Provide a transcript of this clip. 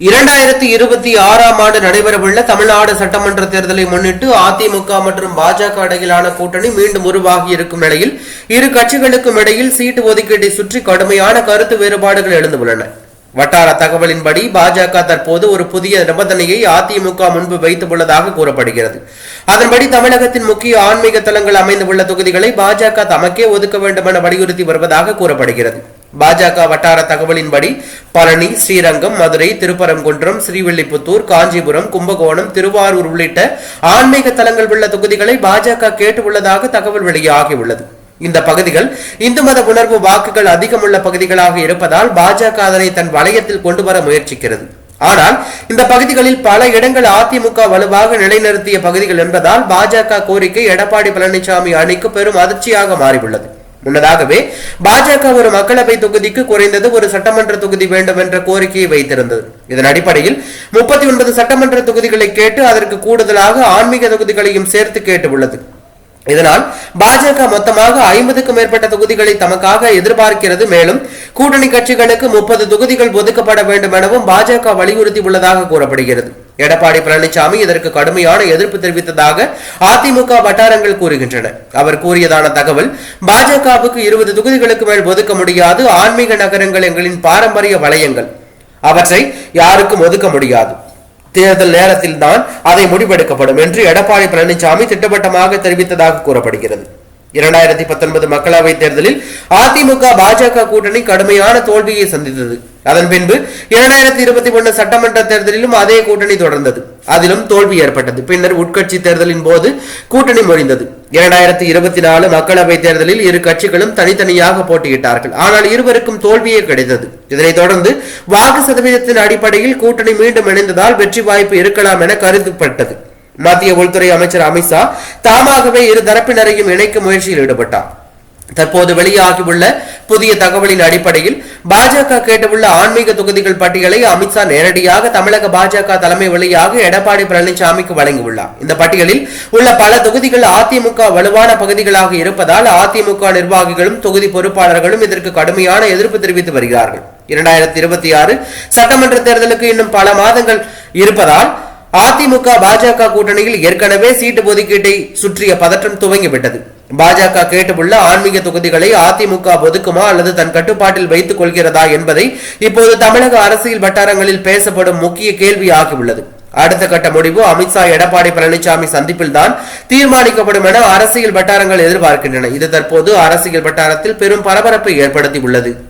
இரண்டாயிரத்தி இருபத்தி ஆறாம் ஆண்டு நடைபெறவுள்ள தமிழ்நாடு சட்டமன்ற தேர்தலை முன்னிட்டு அதிமுக மற்றும் பாஜக இடையிலான கூட்டணி மீண்டும் உருவாகி இருக்கும் நிலையில் இரு கட்சிகளுக்கும் இடையில் சீட்டு ஒதுக்கீட்டை சுற்றி கடுமையான கருத்து வேறுபாடுகள் எழுந்துள்ளன. வட்டார தகவலின்படி பாஜக தற்போது ஒரு புதிய நிபந்தனையை அதிமுக முன்பு வைத்துள்ளதாக கூறப்படுகிறது. அதன்படி தமிழகத்தின் முக்கிய ஆன்மீக தலங்கள் அமைந்துள்ள தொகுதிகளை பாஜக தமக்கே ஒதுக்க வேண்டும் என வலியுறுத்தி வருவதாக கூறப்படுகிறது. பாஜக வட்டார தகவலின்படி பழனி ஸ்ரீரங்கம் மதுரை திருப்பரங்குன்றம் ஸ்ரீவில்லிபுத்தூர் காஞ்சிபுரம் கும்பகோணம் திருவாரூர் உள்ளிட்ட ஆன்மீக தலங்கள் உள்ள தொகுதிகளை பாஜக கேட்டுள்ளதாக தகவல் வெளியாகியுள்ளது. இந்த பகுதிகள் இந்து மத உணர்வு வாக்குகள் அதிகமுள்ள பகுதிகளாக இருப்பதால் பாஜக அதனை தன் வளையத்தில் கொண்டு வர முயற்சிக்கிறது. ஆனால் இந்த பகுதிகளில் பல இடங்கள் அதிமுக வலுவாக நிலைநிறுத்திய பகுதிகள் என்பதால் பாஜக கோரிக்கை எடப்பாடி பழனிசாமி அணிக்கு பெரும் அதிர்ச்சியாக மாறியுள்ளது. முன்னதாகவே பாஜக ஒரு மக்களவை தொகுதிக்கு குறைந்தது ஒரு சட்டமன்ற தொகுதி வேண்டும் என்ற கோரிக்கையை வைத்திருந்தது. இதன் அடிப்படையில் முப்பத்தி ஒன்பது சட்டமன்ற தொகுதிகளை கேட்டு அதற்கு கூடுதலாக ஆன்மீக தொகுதிகளையும் சேர்த்து கேட்டுள்ளது இதனால் பாஜக மொத்தமாக ஐம்பதுக்கும் மேற்பட்ட தொகுதிகளை தமக்காக எதிர்பார்க்கிறது. மேலும் கூட்டணி கட்சிகளுக்கு முப்பது தொகுதிகள் ஒதுக்கப்பட வேண்டும் எனவும் பாஜக வலியுறுத்தி உள்ளதாக கூறப்படுகிறது. எடப்பாடி பழனிசாமி இதற்கு கடுமையான எதிர்ப்பு தெரிவித்ததாக அதிமுக வட்டாரங்கள் கூறுகின்றன. அவர் கூறியதான தகவல் பாஜகவுக்கு இருபது தொகுதிகளுக்கு மேல் ஒதுக்க முடியாது ஆன்மீக நகரங்கள் எங்களின் பாரம்பரிய வளையங்கள். அவற்றை யாருக்கும் ஒதுக்க முடியாது. தேர்தல் நேரத்தில் தான் அதை முடிவெடுக்கப்படும் என்று எடப்பாடி பழனிசாமி திட்டவட்டமாக தெரிவித்ததாக கூறப்படுகிறது. இரண்டாயிரத்தி பத்தொன்பது மக்களவைத் தேர்தலில் அதிமுக பாஜக கூட்டணி கடுமையான தோல்வியை சந்தித்தது. அதன் பின்பு இரண்டாயிரத்தி இருபத்தி ஒன்று சட்டமன்ற தேர்தலிலும் அதே கூட்டணி தொடர்ந்தது. அதிலும் தோல்வி ஏற்பட்டது. பின்னர் உட்கட்சி தேர்தலின் போது கூட்டணி முடிந்தது இரண்டாயிரத்தி இருபத்தி நாலு மக்களவை தேர்தலில் இரு கட்சிகளும் தனித்தனியாக போட்டியிட்டார்கள். ஆனால் இருவருக்கும் தோல்வியே கிடைத்தது. இதனைத் தொடர்ந்து வாக்கு சதவீதத்தின் அடிப்படையில் கூட்டணி மீண்டும் இணைந்ததால் வெற்றி வாய்ப்பு இருக்கலாம் என கருதப்பட்டது. மத்திய உள்துறை அமைச்சர் அமித்ஷா தாமாகவே இரு தரப்பினரையும் இணைக்கும் முயற்சியில் ஈடுபட்டார். தற்போது வெளியாகியுள்ள புதிய தகவலின் அடிப்படையில் பாஜக கேட்டுள்ள ஆன்மீக தொகுதிகள் பட்டியலை அமித்ஷா நேரடியாக தமிழக பாஜக தலைமை வழியாக எடப்பாடி பழனிசாமிக்கு வழங்கியுள்ளார். இந்த பட்டியலில் உள்ள பல தொகுதிகள் அதிமுக வலுவான பகுதிகளாக இருப்பதால் அதிமுக நிர்வாகிகளும் தொகுதி பொறுப்பாளர்களும் இதற்கு கடுமையான எதிர்ப்பு தெரிவித்து வருகிறார்கள். இரண்டாயிரத்தி இருபத்தி ஆறு சட்டமன்ற தேர்தலுக்கு இன்னும் பல மாதங்கள் இருப்பதால் அதிமுக பாஜக கூட்டணியில் ஏற்கனவே சீட்டு ஒதுக்கீட்டை சுற்றிய பதற்றம் துவங்கிவிட்டது. பாஜக கேட்டுள்ள ஆன்மீக தொகுதிகளை அதிமுக ஒதுக்குமா அல்லது தன் கட்டுப்பாட்டில் வைத்துக் கொள்கிறதா என்பதை இப்போது தமிழக அரசியல் வட்டாரங்களில் பேசப்படும் முக்கிய கேள்வி ஆகியுள்ளது அடுத்த கட்ட முடிவு அமித்ஷா எடப்பாடி பழனிசாமி சந்திப்பில் தான் தீர்மானிக்கப்படும் என அரசியல் வட்டாரங்கள் எதிர்பார்க்கின்றன. இது தற்போது அரசியல் வட்டாரத்தில் பெரும் பரபரப்பை ஏற்படுத்தி உள்ளது